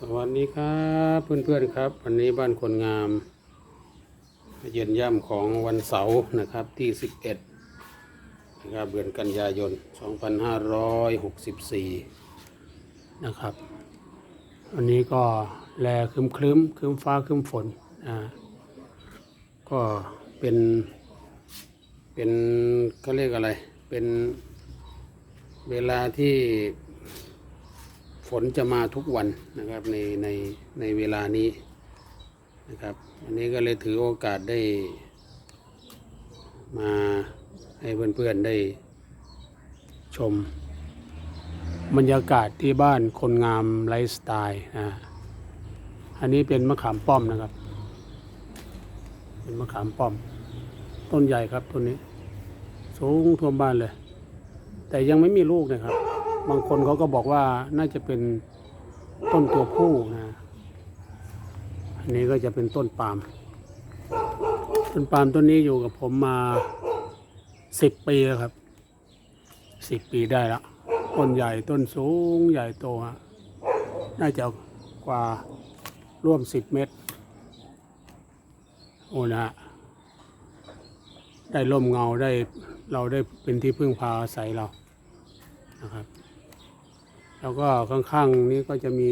สวัสดีครับเพื่อนๆครับ วันนี้บ้านคนงาม เย็นย่ำของวันเสาร์นะครับที่ 11นะครับเดือนกันยายน 2564 นะครับวันนี้ก็แลครึมครึมครึมฟ้าครึมฝนอ่าก็เป็นเป็นเขาเรียกอะไรเป็นเวลาที่ ฝนจะมาทุกวันนะครับในในในเวลานี้นะครับวันนี้ก็เลยถือโอกาสได้ มาให้เพื่อนๆได้ชม บรรยากาศที่บ้านคนงามไลฟ์สไตล์นะอันนี้เป็นมะขามป้อมนะครับ เป็นมะขามป้อม ต้นใหญ่ครับต้นนี้ สูงท่วมบ้านเลย แต่ยังไม่มีลูกนะครับ บางคนเขาก็บอกว่าน่าจะเป็นต้นตัวผู้นะอันนี้ก็จะเป็นต้นปาล์มต้นปาล์มต้นนี้อยู่กับผมมาสิบปีแล้วครับสิบปีได้ล้วต้นใหญ่ต้นสูงใหญ่โตฮะน่าจะกว่าร่วมสิบเมตร โอ้นะฮะได้ร่มเงาได้เราได้เป็นที่พึ่งพาอาศัยเรานะครับ แล้วก็ข้างๆนี้ก็จะมี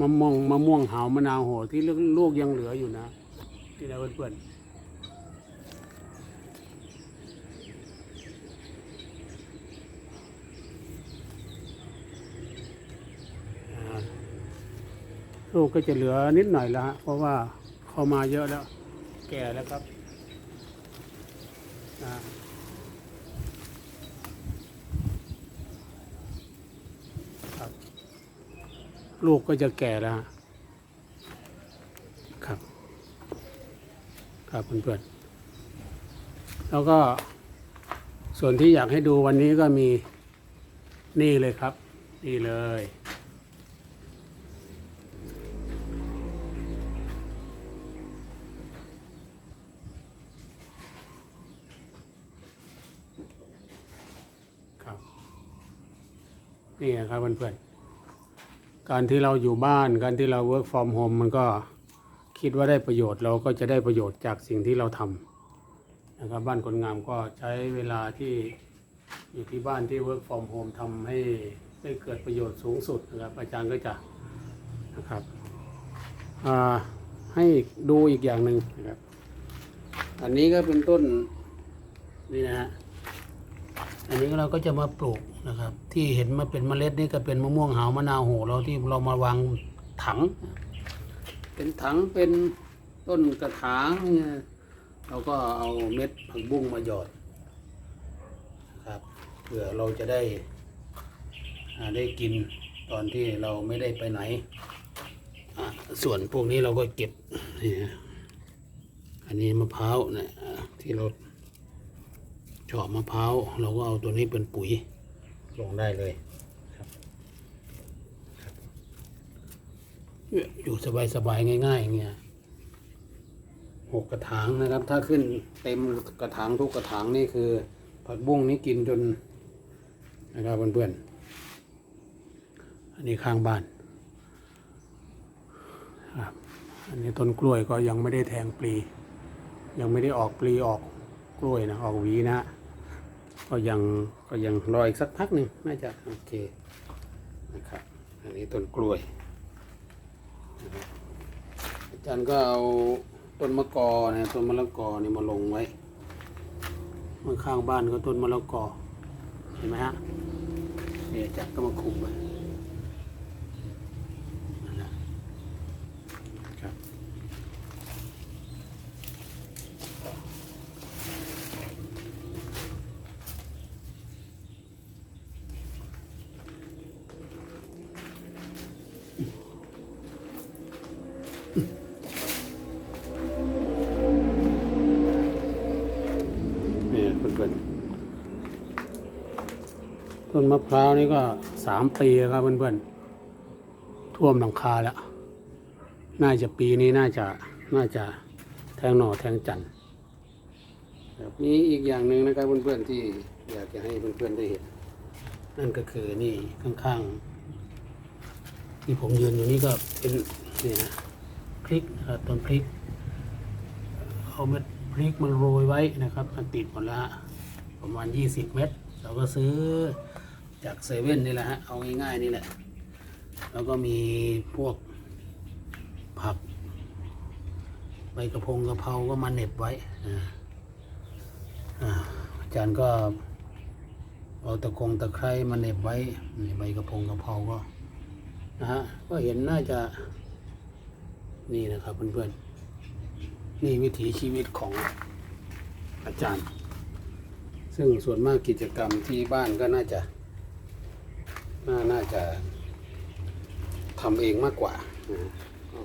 มะม่วงมะม่วงหาวมะนาวโหที่ลูกลูกยังเหลืออยู่นะที่เราเพื่อนๆลูกก็จะเหลือนิดหน่อยแล้วฮะเพราะว่าเข้ามาเยอะแล้ว แก่แล้วครับอ่า ครับ ลูกก็จะแก่แล้ว ครับ ครับเพื่อนๆแล้วก็ส่วนที่อยากให้ดูวันนี้ก็มีนี่เลยครับ นี่เลย ครับ นี่ครับเพื่อนๆ การที่เราอยู่บ้าน การที่เรา work from home มันก็คิดว่าได้ประโยชน์เราก็จะได้ประโยชน์จากสิ่งที่เราทำนะครับบ้านคนงามก็ใช้เวลาที่อยู่ที่บ้านที่ work from home ทำให้ได้เกิดประโยชน์สูงสุดนะครับอาจารย์ก็จะนะครับให้ดูอีกอย่างหนึ่งนะครับ อันนี้ก็เป็นต้นนี่นะฮะ อันนี้เราก็จะมาปลูกนะครับ ที่เห็นมาเป็นเมล็ดนี่ก็เป็นมะม่วงหาวมะนาวโหเราที่เรามาวางถัง เป็นถังเป็นต้นกระถางเนี่ยเราก็เอาเม็ดผักบุ้งมาหยอดนะครับเพื่อเราจะได้ได้กินตอนที่เราไม่ได้ไปไหน ส่วนพวกนี้เราก็เก็บนี่อันนี้มะพร้าวนะอ่าที่เรา เจาะมะพร้าวเราก็เอาตัวนี้เป็นปุ๋ยลงได้เลยครับครับอยู่สบายๆง่ายๆอย่างเงี้ยหกกระถางนะครับ ถ้าขึ้นเต็มกระถางทุกกระถางนี่คือ ผักบุ้งนี้กินจนนะครับเพื่อนๆอันนี้ข้างบ้านครับอันนี้ต้นกล้วยก็ยังไม่ได้แทงปลี ยังไม่ได้ออกปลีออกกล้วยนะออกหวีนะ ก็ยังก็ยังรออีกสักพักหนึ่งน่าจะโอเคนะครับอันนี้ต้นกล้วยอาจารย์ก็เอาต้นมะกอนะต้นมะละกอนี่มาลงไว้ข้างข้างบ้านก็ต้นมะละกอเห็นไหมฮะเนี่ยอาจารย์ก็มาคุมไว้นั่นแหละครับ นี่เพื่อนๆ ต้นมะพร้าวนี่ก็สามปีแล้วครับเพื่อนๆท่วมหลังคาแล้ว น่าจะปีนี้น่าจะน่าจะแทงหน่อแทงจันท์ครับมีอีกอย่างหนึ่งนะครับเพื่อนๆที่อยากจะให้เพื่อนๆได้เห็น นั่นก็คือนี่ข้างๆ ที่ผมยืนอยู่นี่ก็เป็นนี่นะพริกต้นพริกเอาเม็ดพริกมาโรยไว้นะครับมันติดหมดแล้วฮะประมาณ 20 เม็ดเราก็ซื้อ จากเซเว่นนี่แหละฮะ เอาง่ายๆนี่แหละ แล้วก็มีพวกผักใบกระพงกระเพราก็มาเน็บไว้อ่าอาจารย์ก็เอาตะคงตะไคร้มาเน็บไว้นี่ใบกระพงกระเพราก็นะฮะก็เห็นน่าจะนี่นะครับเพื่อนๆนี่วิถีชีวิตของอาจารย์ ซึ่งส่วนมากกิจกรรมที่บ้านก็น่าจะ น่าน่าจะทำเองมากกว่านะ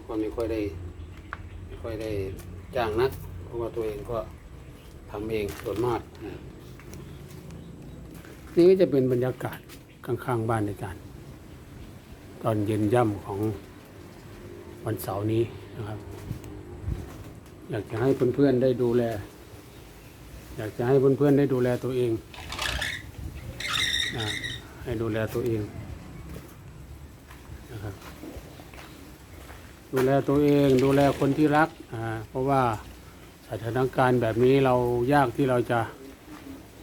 ก็ไม่ค่อยได้ไม่ค่อยได้จ้างนัก เพราะว่าตัวเองก็ทำเองส่วนมากนะนี่ก็จะเป็นบรรยากาศข้างๆบ้านอาจารย์ ตอนเย็นย่ำของวันเสาร์นี้นะครับ อยากจะให้เพื่อนๆได้ดูแล อยากจะให้เพื่อนๆได้ดูแลตัวเองนะ ให้ดูแลตัวเองนะครับดูแลตัวเองดูแลคนที่รักอ่าเพราะว่าสถานการณ์แบบนี้เรายากที่เราจะ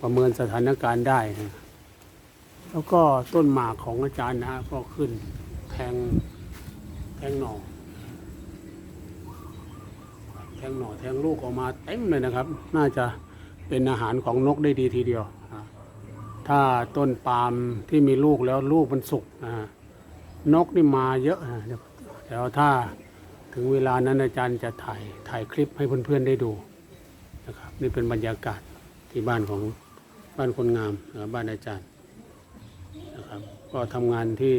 ประเมินสถานการณ์ได้นะแล้วก็ต้นหมากของอาจารย์นะก็ขึ้นแทงแทงหน่อแทงหน่อแทงลูกออกมาเต็มเลยนะครับ น่าจะเป็นอาหารของนกได้ดีทีเดียว ถ้าต้นปาล์มที่มีลูกแล้วลูกมันสุกนะนกนี่มาเยอะนะเดี๋ยวแล้วถ้าถึงเวลานั้นอาจารย์จะถ่ายถ่ายคลิปให้เพื่อนๆได้ดูนะครับนี่เป็นบรรยากาศที่บ้านของบ้านคนงามนะบบ้านอาจารย์นะครับก็ทำงานที่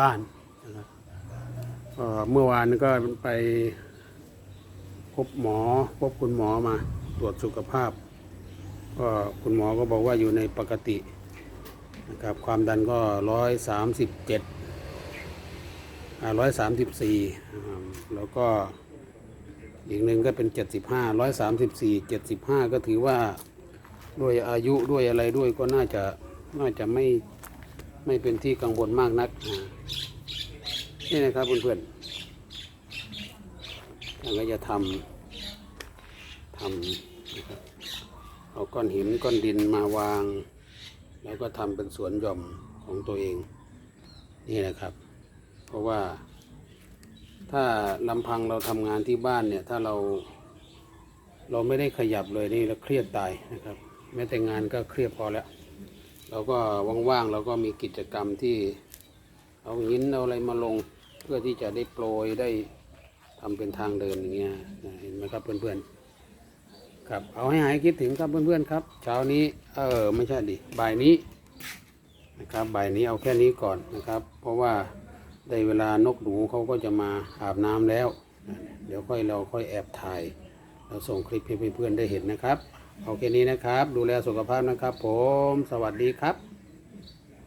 บ้านนะครับก็เมื่อวานก็ไปพบหมอพบคุณหมอมาตรวจสุขภาพก็คุณหมอก็บอกว่าอยู่ในปกติ นะครับความดันก็ร้อยสามสิบเจ็ดร้อยสามสิบสี่แล้วก็อีกหนึ่งก็เป็นเจ็ดสิบห้าร้อยสามสิบสี่เจ็ดสิบห้าก็ถือว่าด้วยอายุด้วยอะไรด้วยก็น่าจะน่าจะไม่ไม่เป็นที่กังวลมากนัก นี่นะครับเพื่อนๆท่าก็จะทำทำเอาก้อนหินก้อนดินมาวาง แล้วก็ทำเป็นสวนหย่อมของตัวเอง นี่นะครับ เพราะว่า ถ้าลำพังเราทำงานที่บ้านเนี่ย ถ้าเราเราไม่ได้ขยับเลยนี่เราเครียดตายนะครับ แม้แต่งานก็เครียดพอแล้ว เราก็ว่างๆเราก็มีกิจกรรมที่เอาหินเอาอะไรมาลงเพื่อที่จะได้โปรยได้ทำเป็นทางเดินอย่างเงี้ยนะเห็นไหมครับเพื่อนๆ ครับเอาให้หายคิดถึงครับเพื่อนๆครับ เช้านี้เออไม่ใช่ดิบ่ายนี้นะครับบ่ายนี้เอาแค่นี้ก่อนนะครับ เพราะว่าได้เวลานกหนูเขาก็จะมาอาบน้ำแล้ว เดี๋ยวค่อยเราค่อยแอบถ่าย เราส่งคลิปให้เพื่อนๆได้เห็นนะครับ เอาแค่นี้นะครับ ดูแลสุขภาพนะครับ ผมสวัสดีครับ